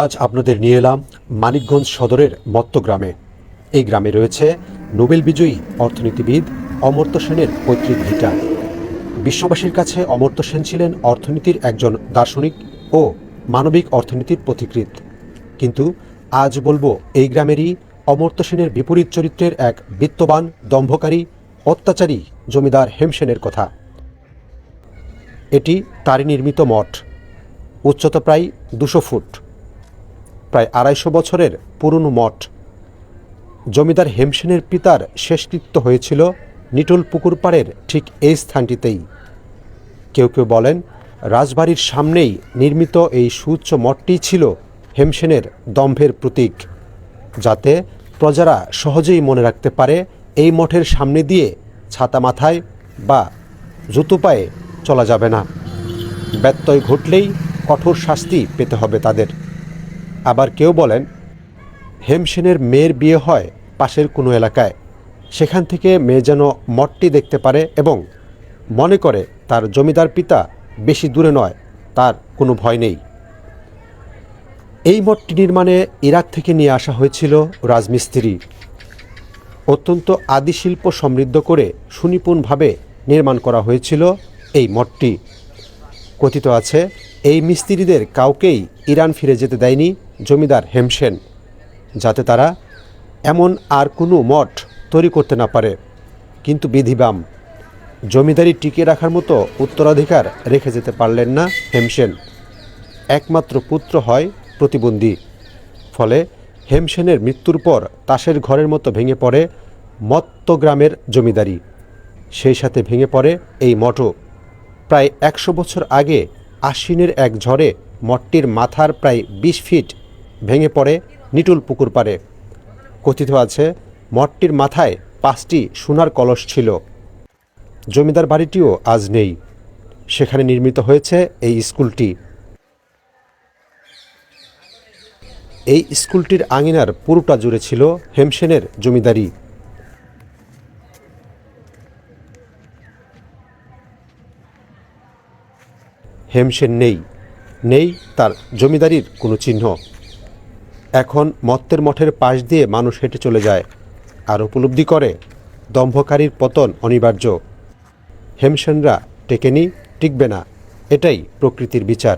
আজ আপনাদের নিয়ে এলাম মানিকগঞ্জ সদরের মত্ত গ্রামে। এই গ্রামে রয়েছে নোবেল বিজয়ী অর্থনীতিবিদ অমর্ত্য সেনের পৈতৃক ভিটা। বিশ্ববাসীর কাছে অমর্ত্য সেন ছিলেন অর্থনীতির একজন দার্শনিক ও মানবিক অর্থনীতির পথিকৃৎ। কিন্তু আজ বলব এই গ্রামেরই অমর্ত্য সেনের বিপরীত চরিত্রের এক বিত্তবান, দম্ভকারী, অত্যাচারী জমিদার হেমসেনের কথা। এটি তারই নির্মিত মঠ। উচ্চতা প্রায় দুশো ফুট। প্রায় আড়াইশো বছরের পুরনো মঠ। জমিদার হেমসেনের পিতার শেষকৃত্য হয়েছিল নিটল পুকুর পাড়ের ঠিক এই স্থানটিতেই। কেউ কেউ বলেন, রাজবাড়ির সামনেই নির্মিত এই সুউচ্চ মঠটি ছিল হেমসেনের দম্ভের প্রতীক। যাতে প্রজারা সহজেই মনে রাখতে পারে, এই মঠের সামনে দিয়ে ছাতা মাথায় বা জুতো পায়ে চলা যাবে না। ব্যত্যয় ঘটলেই কঠোর শাস্তি পেতে হবে তাদের। আবার কেউ বলেন, হেমসেনের মেয়ের বিয়ে হয় পাশের কোনো এলাকায়। সেখান থেকে মেয়ে যেন মঠটি দেখতে পারে এবং মনে করে তার জমিদার পিতা বেশি দূরে নয়, তার কোনো ভয় নেই। এই মঠটি নির্মাণে ইরাক থেকে নিয়ে আসা হয়েছিল রাজমিস্ত্রি। অত্যন্ত আদি শিল্প সমৃদ্ধ করে সুনিপুণভাবে নির্মাণ করা হয়েছিল এই মঠটি। কথিত আছে, এই মিস্ত্রিদের কাউকেই ইরান ফিরে যেতে দেয়নি জমিদার হেমসেন, যাতে তারা এমন আর কোনো মঠ তৈরি করতে না পারে। কিন্তু বিধিবাম, জমিদারি টিকিয়ে রাখার মতো উত্তরাধিকার রেখে যেতে পারলেন না হেমসেন। একমাত্র পুত্র হয় প্রতিবন্ধী। ফলে হেমসেনের মৃত্যুর পর তাসের ঘরের মতো ভেঙে পড়ে মত্ত গ্রামের জমিদারি। সেই সাথে ভেঙে পড়ে এই মঠও। প্রায় একশো বছর আগে আশ্বিনের এক ঝড়ে মঠটির মাথার প্রায় বিশ ফিট ভেঙে পড়ে নিটুল পুকুর পাড়ে। কথিত আছে, মঠটির মাথায় পাঁচটি সোনার কলস ছিল। জমিদার বাড়িটিও আজ নেই। সেখানে নির্মিত হয়েছে এই স্কুলটি। এই স্কুলটির আঙিনার পুরোটা জুড়ে ছিল হেমসেনের জমিদারি। হেমসেন নেই। নেই তার জমিদারির কোনো চিহ্ন। এখন মত্তের মঠের পাশ দিয়ে মানুষ হেঁটে চলে যায়। আর উপলব্ধি করে, দম্ভকারীর পতন অনিবার্য। হেমসেনরা টেকেনি, টিকবে না। এটাই প্রকৃতির বিচার।